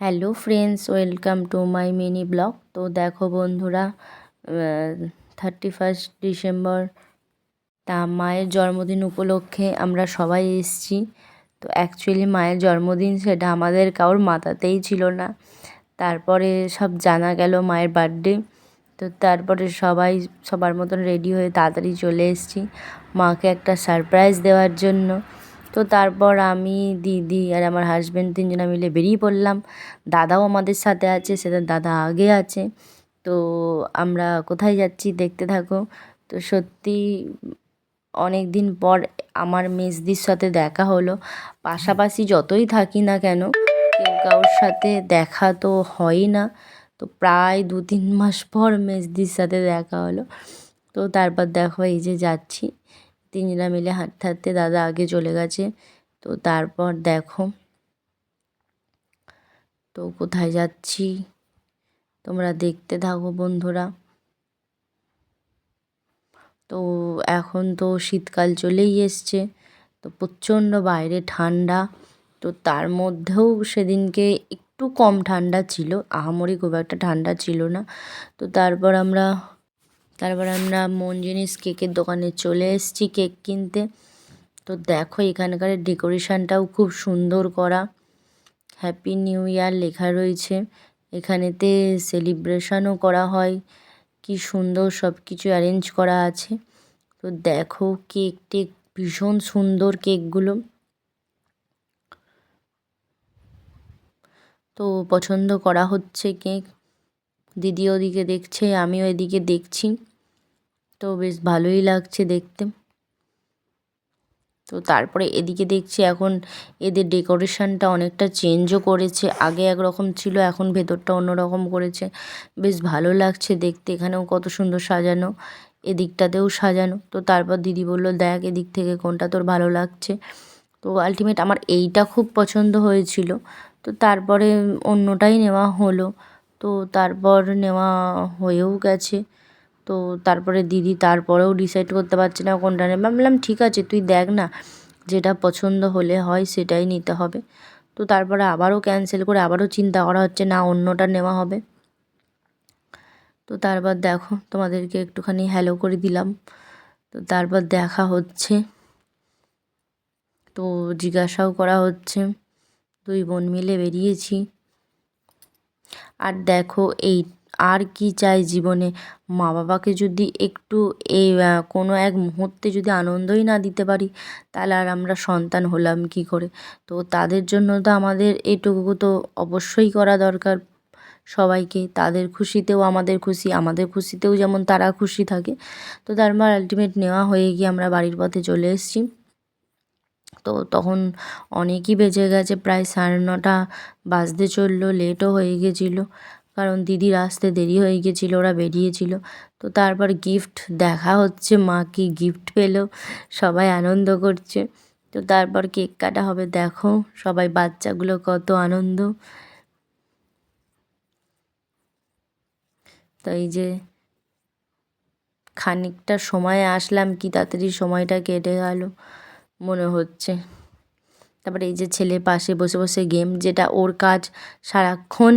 Hello friends, welcome to my mini blog. তো দেখো বন্ধুরা থার্টি ফার্স্ট ডিসেম্বর, তা মায়ের জন্মদিন উপলক্ষে আমরা সবাই এসছি। তো অ্যাকচুয়ালি মায়ের জন্মদিন সেটা আমাদের কারোর মাথাতেই ছিল না। তারপরে সব জানা গেল মায়ের বার্থডে তো তারপরে সবাই সবার মতন রেডি হয়ে তাড়াতাড়ি চলে এসেছি। মাকে একটা সারপ্রাইজ দেওয়ার জন্য। তো তারপর আমি, দিদি আর আমার হাজব্যান্ড তিনজনে মিলে বেরিয়ে পড়লাম। দাদাও আমাদের সাথে আছে সেটা দাদা আগে আছে। তো আমরা কোথায় যাচ্ছি দেখতে থাকো। তো সত্যি অনেক দিন পর আমার মেজদির সাথে দেখা হলো। পাশাপাশি যতই থাকি না কেন, কেউ কারোর সাথে দেখা তো হয়ই না। তো প্রায় দু তিন মাস পর মেজদির সাথে দেখা হলো। তো তারপর দেখো এই যে যাচ্ছি। তিনজনা মিলে হাঁটতে হাঁটতে দাদা আগে চলে গেছে। তো তারপর দেখো, তো কোথায় যাচ্ছি? তোমরা দেখতে থাকো বন্ধুরা। তো এখন তো শীতকাল চলেই এসছে, তো প্রচণ্ড বাইরে ঠান্ডা। তো তার মধ্যেও সেদিনকে একটু কম ঠান্ডা ছিল, আহামরি খুব একটা ঠান্ডা ছিল না। তো তারপর আমরা তারপর আমরা মন জিনিস কেকের দোকানে চলে এসেছি কেক কিনতে। তো দেখো এখানকার ডেকোরেশনটাও খুব সুন্দর করা। হ্যাপি নিউ ইয়ার লেখা রয়েছে। এখানেতে সেলিব্রেশনও করা হয়। কি সুন্দর সব কিছু অ্যারেঞ্জ করা আছে। তো দেখো কেক টেক ভীষণ সুন্দর কেকগুলো। তো পছন্দ করা হচ্ছে কেক। দিদি ওদিকে দেখছে, আমিও এদিকে দেখছি। তো বেশ ভালোই লাগছে দেখতে। তো তারপরে এদিকে দেখছি এখন এদের ডেকোরেশনটা অনেকটা চেঞ্জও করেছে। আগে একরকম ছিল, এখন ভেতরটা অন্যরকম করেছে। বেশ ভালো লাগছে দেখতে, এখানেও কত সুন্দর সাজানো, এদিকটাতেও সাজানো। তো তারপর দিদি বলল, দেখ এদিক থেকে কোনটা তোর ভালো লাগছে? তো আলটিমেট আমার এইটা খুব পছন্দ হয়েছিল। তো তারপরে অন্যটাই নেওয়া হলো। তো তারপর নেওয়া হয়েও গেছে। তো তারপরে দিদি তারপরেও ডিসাইড করতে পারছে না কোনটা নেবে। বললাম, ঠিক আছে, তুই দেখ না, যেটা পছন্দ হলে হয় সেটাই নিতে হবে। তো তারপরে আবারও ক্যান্সেল করে আবারও চিন্তা করা হচ্ছে, না, অন্যটা নেওয়া হবে। তো তারপর দেখো, তোমাদেরকে একটুখানি হ্যালো করে দিলাম। তো তারপর দেখা হচ্ছে। তো জিজ্ঞাসাও করা হচ্ছে। দুই বোন মিলে বেরিয়েছি। আর দেখো, এই আর কি চাই জীবনে? মা বাবাকে যদি একটু এই কোনো এক মুহূর্তে যদি আনন্দই না দিতে পারি, তাহলে আর আমরা সন্তান হলাম কী করে? তো তাদের জন্য তো আমাদের এটুকু তো অবশ্যই করা দরকার সবাইকে। তাদের খুশিতেও আমাদের খুশি, আমাদের খুশিতেও যেমন তারা খুশি থাকে। তো তারপর আলটিমেট নেওয়া হয়ে গিয়ে আমরা বাড়ির পথে চলে এসেছি। তো তখন অনেকই বেজে গেছে, প্রায় সাড়ে নটা বাজতে চলল লেটও হয়ে গেছিল। কারণ দিদির আসতে দেরি হয়ে গেছিল, ওরা বেরিয়েছিল। তো তারপর গিফট দেখা হচ্ছে, মা কি গিফট পেল, সবাই আনন্দ করছে। তো তারপর কেক কাটা হবে, দেখো সবাই বাচ্চাগুলো কত আনন্দ। তো এই যে খানিকটা সময় আসলাম, কি তাড়াতাড়ি সময়টা কেটে গেল, মনে হচ্ছে। তারপরে এই যে ছেলে পাশে বসে বসে গেম যেটা ওর কাজ সারাক্ষণ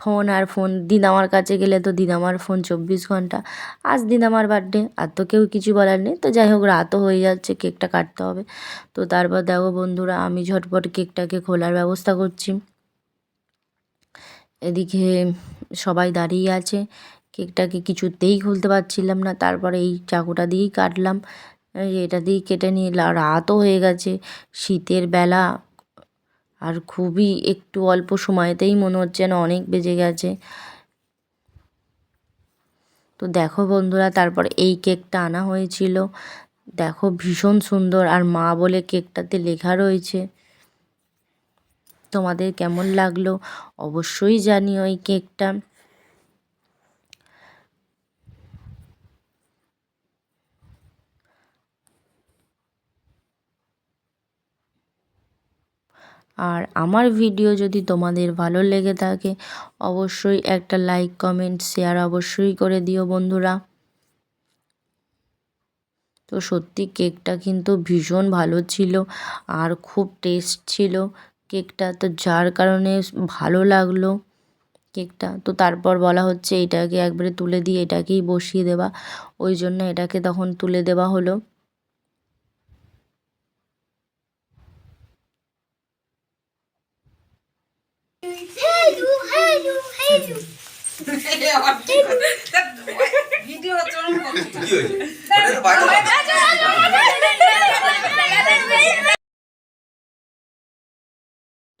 ফোন আর ফোন। দিদামার কাছে গেলে তো দিদামার ফোন চব্বিশ ঘণ্টা। আজ দিদামার বার্থডে আর তো কেউ কিছু বলার নেই। তো যাই হোক, রাতও হয়ে যাচ্ছে, কেকটা কাটতে হবে। তো তারপর দেখো বন্ধুরা, আমি ঝটপট কেকটাকে খোলার ব্যবস্থা করছি। এদিকে সবাই দাঁড়িয়ে আছে। কেকটাকে কিছুতেই খুলতে পারছিলাম না। তারপরে এই চাকুটা দিয়েই কাটলাম। এটা দিয়েই কেটে নিয়ে রাতও হয়ে গেছে। শীতের বেলা আর খুবই একটু অল্প সময়তেই মনে হচ্ছে যেন অনেক বেজে গেছে। তো দেখো বন্ধুরা, তারপর এই কেকটা আনা হয়েছিল। দেখো ভীষণ সুন্দর, আর মা বলে কেকটাতে লেখা রয়েছে। তোমাদের কেমন লাগল অবশ্যই জানিও এই কেকটা। আর আমার ভিডিও যদি তোমাদের ভালো লেগে থাকে, অবশ্যই একটা লাইক কমেন্ট শেয়ার অবশ্যই করে দিও বন্ধুরা। তো সত্যি কেকটা কিন্তু ভীষণ ভালো ছিল আর খুব টেস্ট ছিল। কেকটা তো যার কারণে ভালো লাগল কেকটা। তো তারপর বলা হচ্ছে এটাকে একবারে তুলে দিয়ে এটাকেই বসিয়ে দেওয়া ওই জন্য এটাকে তখন তুলে দেওয়া হলো।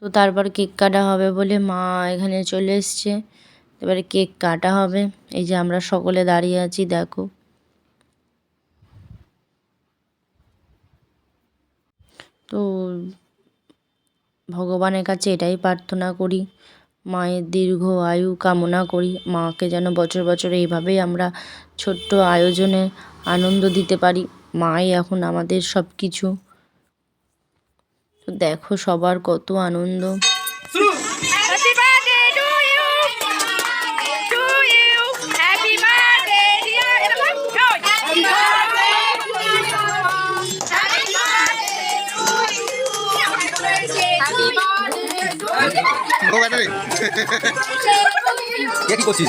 তো তারপর কেক কাটা হবে বলে মা এখানে চলে এসছে। এবারে কেক কাটা হবে। এই যে আমরা সকলে দাঁড়িয়ে আছি, দেখো। তো ভগবানের কাছে এটাই প্রার্থনা করি। মায়ের দীর্ঘ আয়ু কামনা করি। মাকে যেন বছর বছর এইভাবেই আমরা ছোট্ট আয়োজনে আনন্দ দিতে পারি। মাই এখন আমাদের সব কিছু দেখো সবার কত আনন্দ। ব্যাটারি। কি করছিস?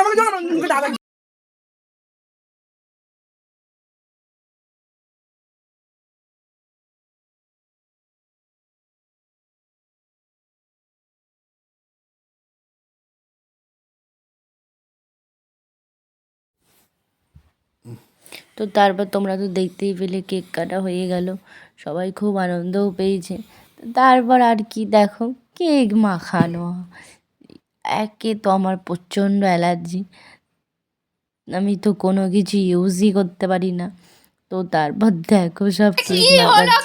তো তারপর তোমরা তো দেখতেই পেলে কেক কাটা হয়ে গেল। সবাই খুব আনন্দও পেয়েছে। তারপর আর কি দেখো কেক মাখানো। একে তো আমার প্রচণ্ড অ্যালার্জি। আমি তো কোনো কিছু ইউজই করতে পারি না। তো তারপর দেখো সব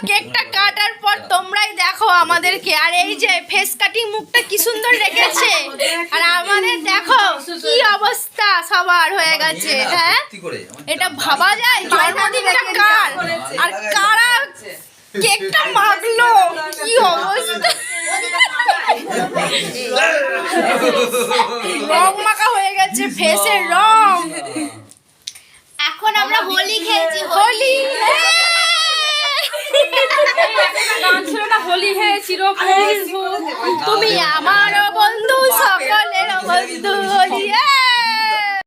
কেকটা কাটার পর তোমরাই দেখো আমাদেরকে। আর এই যে ফেস কাটিং মুখটা কি সুন্দর রেখেছে। আর আমাদের দেখো সবার হয়ে গেছে হ্যাঁ? এটা ভাবা যায় জন্মদিনটা কার? আর কারা কেকটা মাখলো? কি অবস্থা? রং মাখা হয়ে গেছে ফেসের রং। এখন আমরা হোলি খেলছি হোলি। তুমি আমারও বন্ধু সকলের বন্ধু হোলি।